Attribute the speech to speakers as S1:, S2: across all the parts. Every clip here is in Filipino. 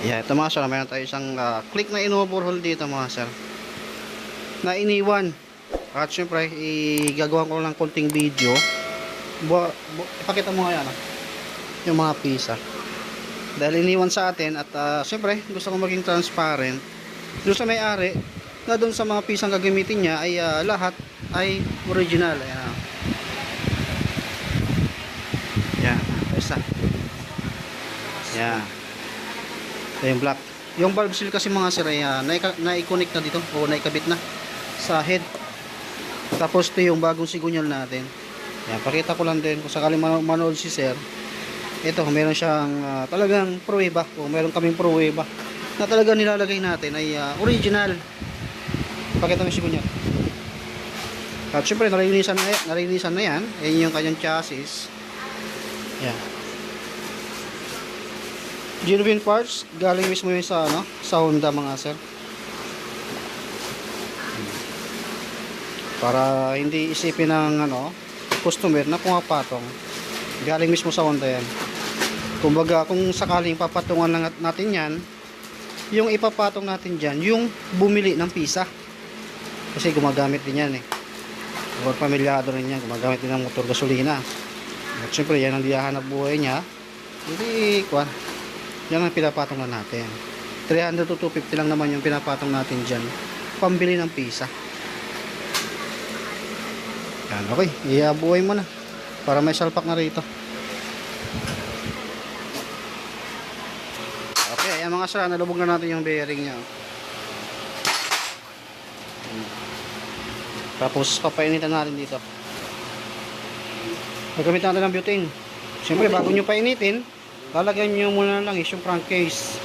S1: Yeah, ito mga sir, mayroon tayo isang ah, click na inoverhaul dito mga sir. Na iniwan. At syempre, igagawa ko lang konting video. Bu bu ipakita mo nga yan, ah, yung mga pisa. Dahil iniwan sa atin at ah, syempre, gusto ko maging transparent. Doon sa may-ari, na doon sa mga pisang gagamitin niya ay ah, lahat ay original. Ayan. ah. Yan, isa. Yan. Ito black. Yung valve seal kasi mga sir ay uh, na-connect na dito o naikabit na sa head. Tapos ito yung bagong sigunyal natin. Yan, pakita ko lang din kung sakaling mano- manood si sir. Ito, meron siyang ah, talagang pruweba o meron kaming pruweba na talagang nilalagay natin ay ah, original. Pakita mo sigunyal. At syempre, nalinisan na, nalinisan na yan. Yan yung kanyang chassis. Yan. Genuine parts, galing mismo yun sa, ano, sa Honda mga sir. Para hindi isipin ng ano, customer na pumapatong. Galing mismo sa Honda yan. Kumbaga, kung sakaling papatungan lang nat- natin yan, yung ipapatong natin dyan, yung bumili ng pisa. Kasi gumagamit din yan eh. Or pamilyado rin yan, gumagamit din ng motor gasolina. At syempre, yan ang diyahanap buhay niya. Hindi, kwan. Yan ang pinapatong na natin. 300 to 250 lang naman yung pinapatong natin dyan. Pambili ng pisa. Yan, okay. Iabuhay mo na. Para may salpak na rito. Okay, ayan mga sir. Nalubog na natin yung bearing niya. Tapos, papainitan natin dito. Gagamit natin ng butane. Siyempre, bago nyo painitin, lalagyan nyo muna lang is yung crankcase.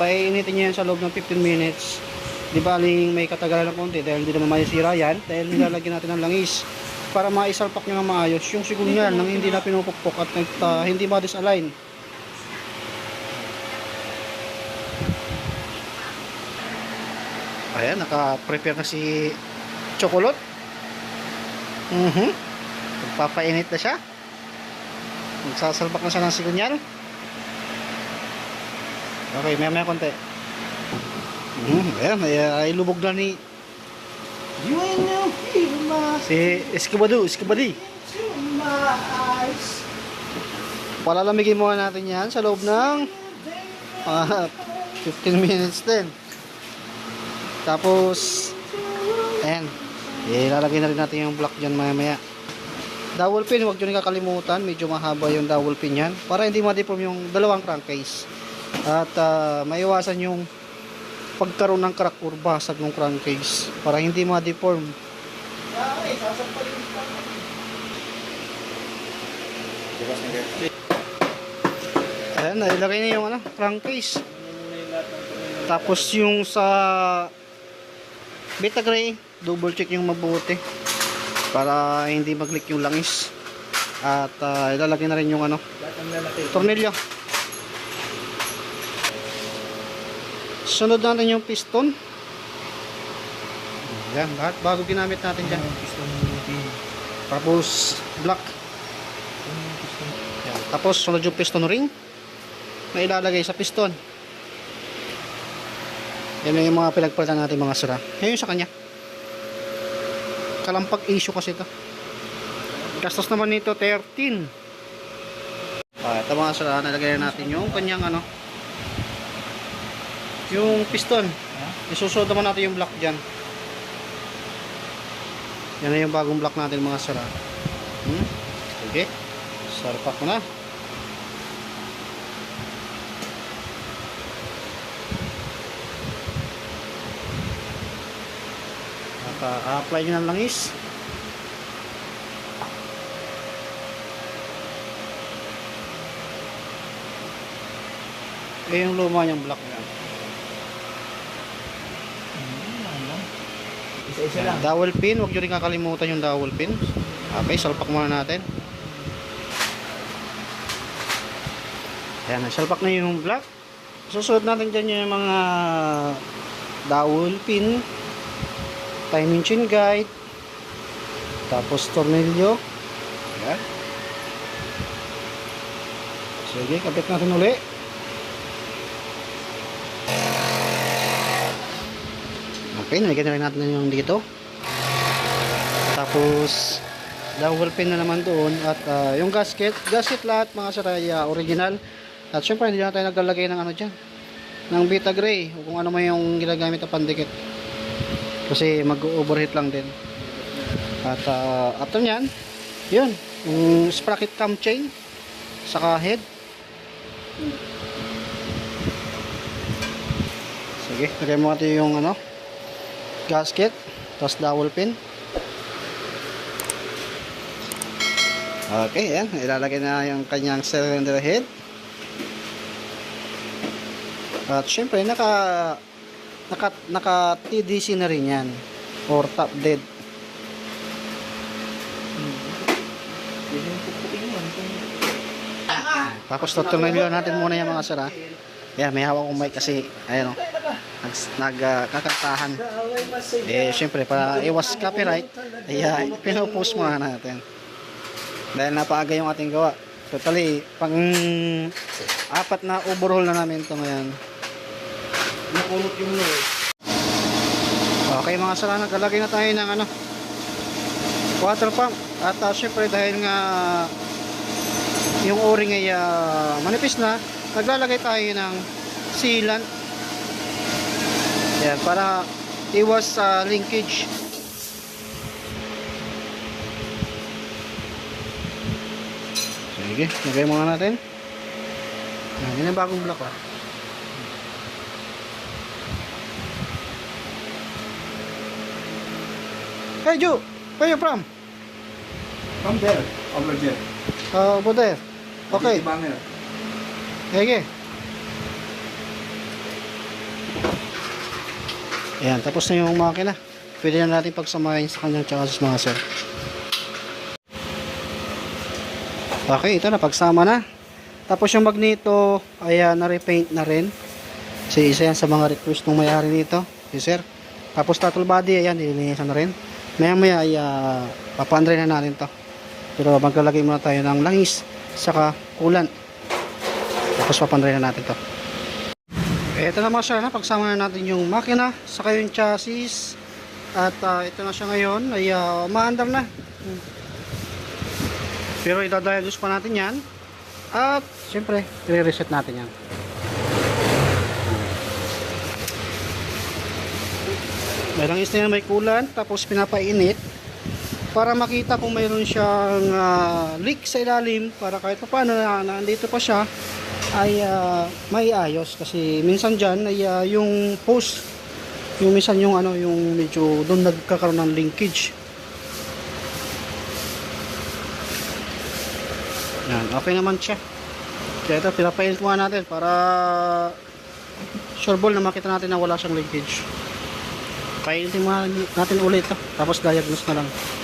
S1: Painitin nyo yan sa loob ng 15 minutes. Di ba, aling may katagalan ng konti dahil hindi naman masisira yan dahil nilalagyan natin ng langis para maisalpak nyo ng maayos yung sigunyal nang hindi na pinupukpok at uh, hindi ma-disalign. Ayan, naka-prepare na si Chocolate. Mhm. Magpapainit na siya. Magsasalpak na siya ng sigunyal. Okay, maya maya konti. Mhm, ayan, ay, ay lubog na ni si Eskibadu, Eskibadi. Palalamigin muna natin yan sa loob ng ah, 15 minutes din. Tapos, ayan, ilalagay na rin natin yung block dyan maya maya. Dowel pin, huwag nyo kakalimutan. Medyo mahaba yung dowel pin yan. Para hindi ma-deform yung dalawang crankcase. At ah, maiwasan yung pagkaroon ng crack or basag ng crankcase. Para hindi ma-deform. Ayan, nailagay na yung ano, crankcase. Tapos yung sa beta gray, double check yung mabuti para hindi mag-leak yung langis. At ah, ilalagay na rin yung ano, tornilyo. Sunod natin yung piston. Yan, lahat bago ginamit natin dyan. Tapos black. Yan. Tapos sunod yung piston ring na ilalagay sa piston. Yan yung mga pinagpalitan natin mga sira. Yan yung sa kanya. Kalampag issue kasi ito. Gastos naman nito 13. Ah, ito mga sira, nalagay na natin yung kanyang ano yung piston. Isusunod naman natin yung block dyan. Yan na yung bagong block natin mga sira. Hmm? Sige. Sarpak mo na. At uh, apply nyo ng langis. Eh yung luma niyang block
S2: Isa-isa lang.
S1: Dowel pin, huwag nyo rin kakalimutan yung dowel pin. Okay, salpak muna natin. Ayan, salpak na yung black. Susunod natin dyan yung mga dowel pin, timing chain guide, tapos tornilyo. Ayan. Sige, kabit natin uli. Okay, nalagyan na rin natin yung dito. Tapos, dowel pin na naman doon. At ah, yung gasket, gasket lahat mga sir ay ah, original. At syempre, hindi na tayo naglalagay ng ano dyan. Ng Vita Gray. O kung ano man yung ginagamit na pandikit. Kasi mag-overheat lang din. At ah, after nyan, yun. Yung sprocket cam chain. Saka head. Sige, lagay mo natin yung ano, gasket, tapos dowel pin. Okay, yan. Ilalagay na yung kanyang cylinder head. At syempre, naka, naka, naka TDC na rin yan. Or top dead. Tapos tutuloy natin muna yung mga sara. Yan, may hawak kong mic kasi, ayun o, nag, nag
S2: masaya.
S1: Eh, syempre, para iwas copyright, ay uh, pinopost muna natin. Dahil napaaga yung ating gawa. Totally, pang apat na overhaul na namin ito ngayon.
S2: Nakulot yung load.
S1: Okay mga sala, naglalagay na tayo ng ano, water pump. At uh, syempre, dahil nga yung o-ring ay ah, manipis na, naglalagay tayo ng sealant. Yan, para iwas sa linkage. Sige, lagay muna natin. Yan, yun yung bagong block ah. Hey Joe, where you from?
S2: Come there. Over there.
S1: Uh, over there. Okay,
S2: Banger.
S1: sige. Ayan, tapos na yung makina. Pwede na natin pagsamahin sa kanyang chassis mga sir. Okay, ito na, pagsama na. Tapos yung magneto ay uh, na-repaint na rin. Kasi isa yan sa mga request ng may-ari nito. Si sir. Tapos throttle body, ayan, nilinisan na rin. Maya maya ay uh, papandray na natin to. Pero maglalagay muna tayo ng langis, saka kulan. Tapos papandray na natin to. Ito na mga sir, na, pagsama na natin yung makina, saka yung chassis. At ah, ito na siya ngayon, ay uh, umaandar na. Pero idadiagnose pa natin yan. At syempre, i-reset natin yan. May langis na yan, may kulan, tapos pinapainit para makita kung mayroon siyang ah, leak sa ilalim para kahit pa paano na nandito pa siya ay ah, may ayos kasi minsan dyan ay ah, yung hose yung minsan yung ano yung medyo doon nagkakaroon ng linkage. Yan okay naman siya. Kaya ito pinapainit muna natin para sure ball na makita natin na wala siyang linkage. Painitin muna natin ulit tapos diagnose na lang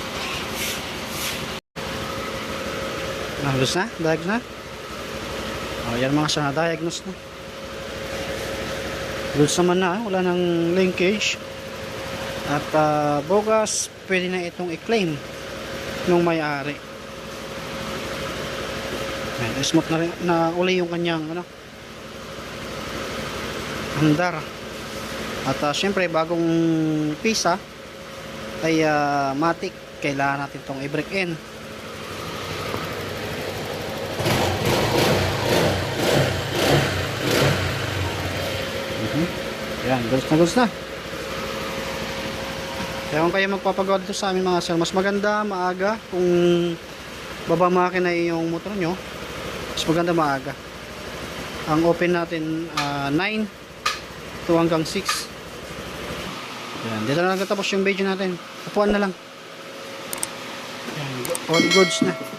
S1: Nahulus na? Diagnose na? O, yan mga sa diagnose na. Goods naman na, wala nang linkage. At ah, bogas, pwede na itong i-claim nung may-ari. Ayan, smooth na, na uli yung kanyang ano, andar. At ah, syempre, bagong pisa ay ah, matic. Kailangan natin itong i-break in. Yan, goods na goods na. Kaya kung kayo magpapagawa dito sa amin mga sir, mas maganda maaga kung baba makina yung motor nyo, mas maganda maaga. Ang open natin ah, 9 to hanggang 6. Yan, dito na lang tapos yung video natin. Upuan na lang. Yan, all goods na.